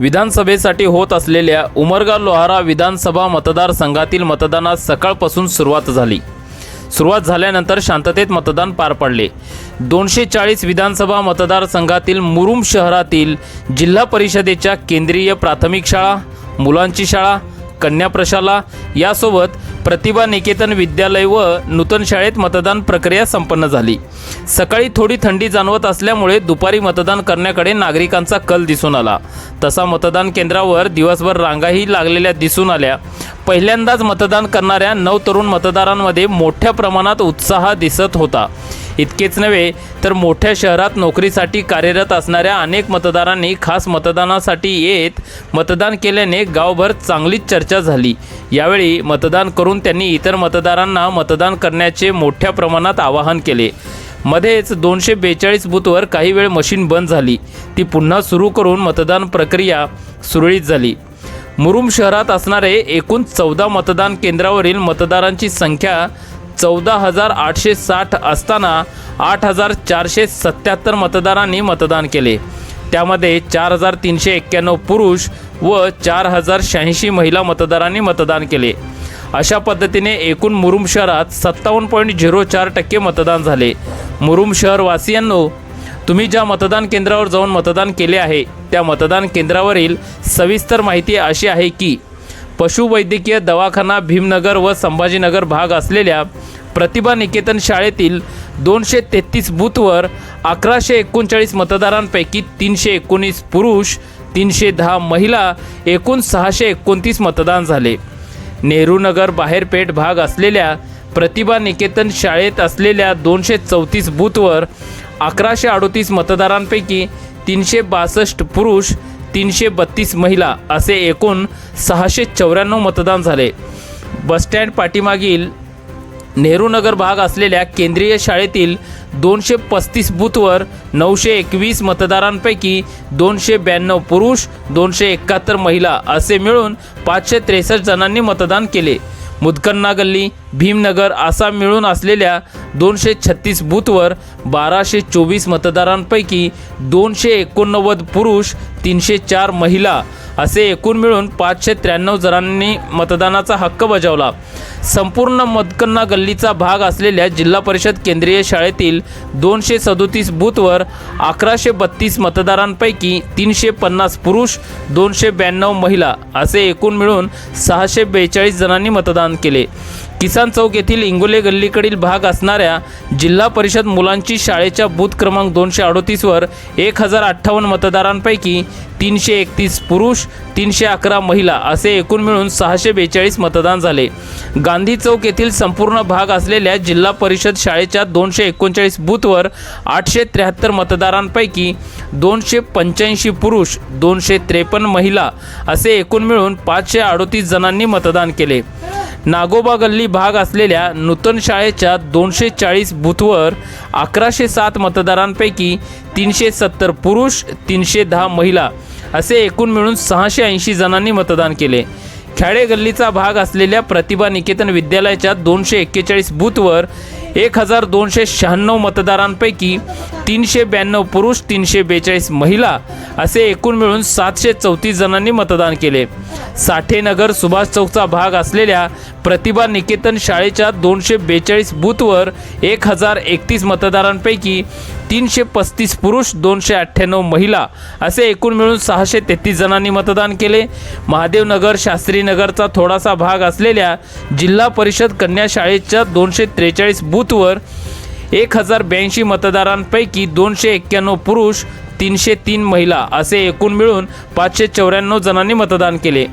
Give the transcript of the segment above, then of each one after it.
विधानसभेसाठी होत असलेल्या उमरगा लोहारा विधानसभा मतदारसंघातील मतदानास सकाळपासून सुरुवात झाली. सुरुवात झाल्यानंतर शांततेत मतदान पार पडले. दोनशे चाळीस विधानसभा मतदारसंघातील मुरुम शहरातील जिल्हा परिषदेच्या केंद्रीय प्राथमिक शाळा मुलांची शाळा कन्या प्रशाला यासोबत प्रतिभा निकेतन विद्यालय व नूतन शाळेत मतदान प्रक्रिया संपन्न झाली. सकाळी थोडी थंडी जाणवत असल्यामुळे दुपारी मतदान करण्याकडे नागरिकांचा कल दिसून आला. तसा मतदान केंद्रावर दिवसभर रांगाही लागलेल्या दिसून आल्या. पहिल्यांदाच मतदान करणाऱ्या नऊ तरुण मतदारांमध्ये मोठ्या प्रमाणात उत्साह दिसत होता. इतकेच नव्हे तर मोठ्या शहरात नोकरीसाठी कार्यरत असणाऱ्या अनेक मतदारांनी खास मतदानासाठी येत मतदान केल्याने गावभर चांगलीच चर्चा झाली. यावेळी मतदान करून त्यांनी इतर मतदारांना मतदान करण्याचे मोठ्या प्रमाणात आवाहन केले. मध्येच दोनशे बेचाळीस बूथवर काही वेळ मशीन बंद झाली. ती पुन्हा सुरू करून मतदान प्रक्रिया सुरळीत झाली. मुरुम शहरात असणारे एकूण चौदा मतदान केंद्रावरील मतदारांची संख्या चौदा हजार आठशे साठ असताना आठ हजार चारशे सत्याहत्तर मतदारांनी मतदान केले. त्यामध्ये चार हजार तीनशे एक्क्याण्णव पुरुष व चार हजार शहाऐंशी महिला मतदारांनी मतदान केले. अशा पद्धतीने एकूण मुरुम शहरात सत्तावन्न पॉईंट झिरो चार टक्के मतदान झाले. मुरुम शहरवासियांनो तुम्ही ज्या मतदान केंद्रावर जाऊन मतदान केले आहे त्या मतदान केंद्रावरील सविस्तर माहिती अशी आहे की पशुवैद्यकीय दवाखाना भीमनगर व संभाजीनगर भाग असलेल्या प्रतिभा निकेतन शाळेतील दोनशे तेहतीस बूथवर अकराशे एकोणचाळीस मतदारांपैकी तीनशे एकोणीस पुरुष तीनशे दहा महिला एकूण सहाशे एकोणतीस मतदान झाले. नेहरूनगर बाहेरपेठ भाग असलेल्या प्रतिभा निकेतन शाळेत असलेल्या दोनशे चौतीस बूथवर अकराशे अडोतीस मतदारांपैकी तीनशे बासष्ट पुरुष तीनशे बत्तीस महिला असे एकूण सहाशे चौऱ्याण्णव मतदान झाले. बसस्टँड पाठीमागील नेहरूनगर भाग असलेल्या केंद्रीय शाळेतील दोनशे पस्तीस बूथवर नऊशे एकवीस मतदारांपैकी दोनशे ब्याण्णव पुरुष दोनशे एकाहत्तर महिला असे मिळून पाचशे त्रेसष्ट जणांनी मतदान केले. मुदकन्ना गल्ली भीमनगर असा मिळून असलेल्या दोनशे छत्तीस बूथवर बाराशे चोवीस मतदारांपैकी दोनशे एकोणनव्वद पुरुष तीनशे चार महिला असे एकूण मिळून पाचशे त्र्याण्णव जणांनी मतदानाचा हक्क बजावला. संपूर्ण मतकन्ना गल्लीचा भाग असलेल्या जिल्हा परिषद केंद्रीय शाळेतील दोनशे सदोतीस बूथवर अकराशे बत्तीस मतदारांपैकी तीनशे पन्नास पुरुष दोनशे ब्याण्णव महिला असे एकूण मिळून सहाशे बेचाळीस जणांनी मतदान केले. किसान चौक येथील इंगोले गल्लीकडील भाग असणाऱ्या जिल्हा परिषद मुलांची शाळेच्या बूथ क्रमांक दोनशे अडोतीसवर एक हजार अठ्ठावन्न मतदारांपैकी तीनशे एकतीस पुरुष तीनशे अकरा महिला असे एकूण मिळून सहाशे बेचाळीस मतदान झाले. गांधी चौक येथील संपूर्ण भाग असलेल्या जिल्हा परिषद शाळेच्या दोनशे एकोणचाळीस बूथवर आठशे त्र्याहत्तर मतदारांपैकी दोनशे पंच्याऐंशी पुरुष दोनशे त्रेपन्न महिला असे एकूण मिळून पाचशे अडोतीस जणांनी मतदान केले. नागोबा गल्ली भाग असलेल्या नूतन शाळेच्या दोनशे चाळीस बूथवर अकराशे सात मतदारांपैकी तीनशे सत्तर पुरुष तीनशे दहा महिला असे एकूण मिळून सहाशे ऐंशी जणांनी मतदान केले. खेडेगल्लीचा भाग असलेल्या प्रतिभा निकेतन विद्यालयाच्या दोनशे एक्केचाळीस बूथवर एक हजार दोनशे शहाण्णव मतदारांपैकी तीनशे ब्याण्णव पुरुष तीनशे बेचाळीस महिला असे एकूण मिळून सातशे चौतीस जणांनी मतदान केले. साठेनगर सुभाष चौकचा भाग असलेल्या प्रतिभा निकेतन शाळेच्या दोनशे बेचाळीस बूथवर एक हजार एकतीस मतदारांपैकी तीनशे पस्तीस पुरुष दोनशे अठ्ठ्याण्णव महिला असे एकूण मिळून सहाशे तेहतीस जणांनी मतदान केले. महादेवनगर शास्त्रीनगरचा थोडासा भाग असलेल्या जिल्हा परिषद कन्या शाळेच्या दोनशे त्रेचाळीस बूथवर एक हजार ब्याऐंशी मतदारांपैकी दोनशे एक्क्याण्णव पुरुष तीनशे तीन महिला असे एकूण मिळून पाचशे चौऱ्याण्णव जणांनी मतदान केले.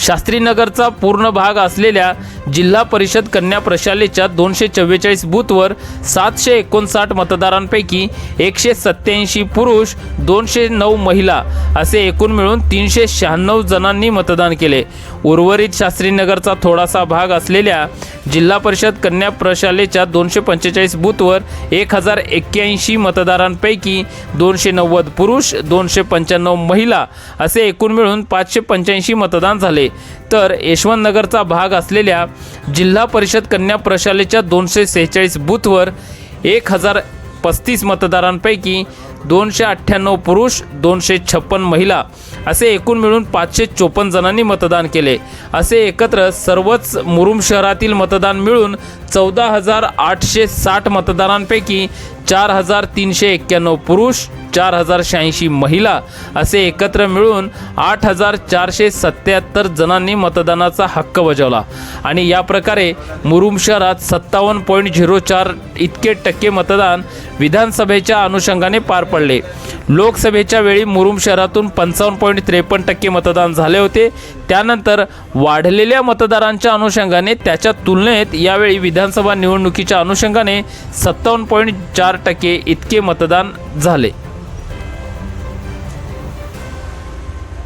शास्त्रीनगरचा पूर्ण भाग असलेल्या जिल्हा परिषद कन्या प्रशालेच्या दोनशे चव्वेचाळीस बूथवर सातशे एकोणसाठ मतदारांपैकी एकशे सत्याऐंशी पुरुष दोनशे नऊ महिला असे एकूण मिळून तीनशे शहाण्णव जणांनी मतदान केले. उर्वरित शास्त्रीनगरचा थोडासा भाग असलेल्या जिल्हा परिषद कन्या प्रशालेच्या दोनशे पंचेचाळीस बूथवर एक हजार एक्क्याऐंशी मतदारांपैकी दोनशे नव्वद पुरुष दोनशे पंच्याण्णव महिला असे एकूण मिळून पाचशे पंच्याऐंशी मतदान झाले. तर यशवंतनगरचा भाग असलेल्या जिल्हा परिषद कन्या प्रशालेच्या दोनशे सेहेचाळीस बूथवर एक हजार पस्तीस मतदारांपैकी दोनशे अठ्ठ्याण्णव पुरुष दोनशे छप्पन महिला असे एकूण मिळून पाचशे चोपन्न जणांनी मतदान केले. असे एकत्र सर्वच मुरुम शहरातील मतदान मिळून चौदा हजार आठशे साठ मतदारांपैकी चार हजार तीनशे एक्क्याण्णव पुरुष चार हजार शहाऐंशी महिला असे एकत्र मिळून आठ हजार चारशे सत्याहत्तर जणांनी मतदानाचा हक्क बजावला. आणि या प्रकारे मुरुम शहरात सत्तावन्न पॉईंट झिरो चार इतके टक्के मतदान विधानसभेच्या अनुषंगाने पार पडले. लोकसभेच्या वेळी मुरुम शहरातून पंचावन्न पॉईंट त्रेपन्न टक्के मतदान झाले होते. त्यानंतर वाढलेल्या मतदारांच्या अनुषंगाने त्याच्या तुलनेत यावेळी विधानसभा निवडणुकीच्या अनुषंगाने सत्तावन्न पॉईंट चार टक्के इतके मतदान झाले.